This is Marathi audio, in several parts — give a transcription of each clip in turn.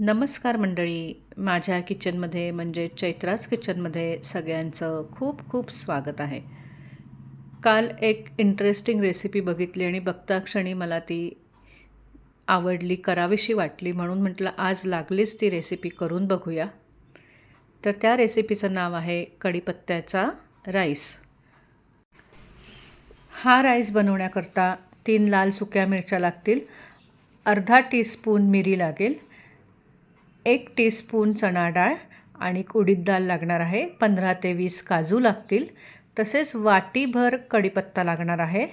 नमस्कार मंडळी. माझ्या किचनमध्ये म्हणजे चैत्राज किचनमध्ये सगळ्यांचं खूप खूप स्वागत आहे. काल एक इंटरेस्टिंग रेसिपी बघितली आणि बघता क्षणी मला ती आवडली करावीशी वाटली म्हणून म्हटलं आज लागलीच ती रेसिपी करून बघूया. तर त्या रेसिपीचं नाव आहे कढीपत्त्याचा राईस. हा राईस बनवण्याकरता तीन लाल सुक्या मिरच्या लागतील अर्धा टीस्पून मिरी लागेल एक टीस्पून चणा डाळ आणि उडीद डाळ लागणार आहे. पंधरा ते वीस काजू लागतील. तसेच वाटीभर कढीपत्ता लागणार आहे.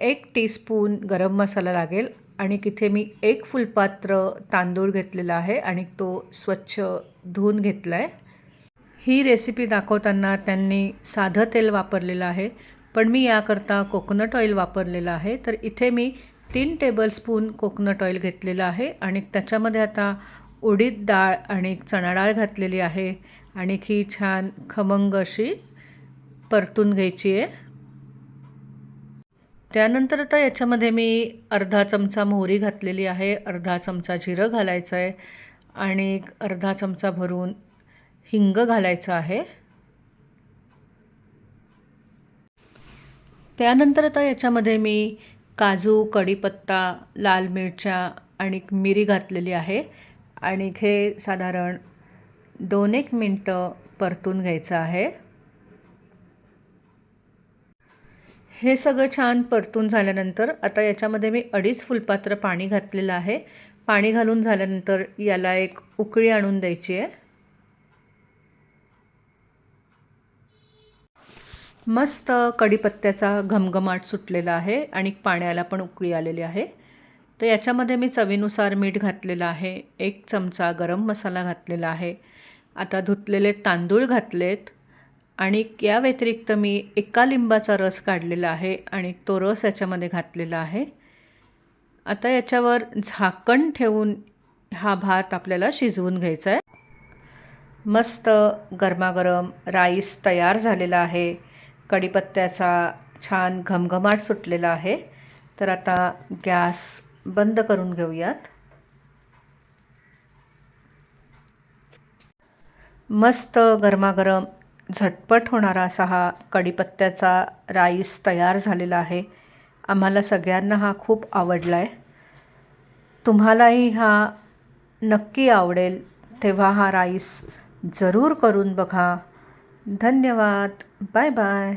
एक टीस्पून गरम मसाला लागेल आणि तिथे मी एक फुलपात्र तांदूळ घेतलेला आहे आणि तो स्वच्छ धुवून घेतला आहे ही रेसिपी दाखवताना त्यांनी साधं तेल वापरलेलं आहे. पण मी याकरता कोकोनट ऑइल वापरलेलं आहे. तर इथे मी तीन टेबलस्पून कोकोनट ऑइल घेतलेलं आहे आणि त्याच्यामध्ये आता उडीद डाळ आणि चणा डाळ घातलेली आहे. आणि ही छान खमंग अशी परतून घ्यायची आहे. त्यानंतर आता याच्यामध्ये मी अर्धा चमचा मोहरी घातलेली आहे. अर्धा चमचा जिरं घालायचं आहे. आणि अर्धा चमचा भरून हिंग घालायचं आहे. त्यानंतर आता याच्यामध्ये मी काजू कढीपत्ता लाल मिरच्या आणि मिरी घातलेली आहे. आणि हे साधारण दोन एक मिनटं परतून घ्यायचं आहे. हे सगळं छान परतून झाल्यानंतर आता याच्यामध्ये मी अडीच फुलपात्र पाणी घातलेलं आहे. पाणी घालून झाल्यानंतर याला एक उकळी आणून द्यायची आहे. मस्त कढीपत्त्याचा घमघमाट सुटलेला आहे आणि पाण्याला पण उकळी आलेली आहे. तर याच्यामध्ये मी चवीनुसार मीठ घातलेलं आहे एक चमचा गरम मसाला घातलेला आहे. आता धुतलेले तांदूळ घातलेत आणि या व्यतिरिक्त मी एका लिंबाचा रस काढलेला आहे आणि तो रस याच्यामध्ये घातलेला आहे. आता याच्यावर झाकण ठेवून हा भात आपल्याला शिजवून घ्यायचा आहे. मस्त गरमागरम राईस तयार झालेला आहे. कढीपत्त्याचा छान घमघमाट सुटलेला आहे. तर आता गॅस बंद करून घेऊयात. मस्त गरमागरम झटपट होणारा असा हा कढीपत्त्याचा राईस तयार झालेला आहे. आम्हाला सगळ्यांना हा खूप आवडला आहे तुम्हालाही हा नक्की आवडेल तेव्हा हा राईस जरूर करून बघा. धन्यवाद. Bye bye.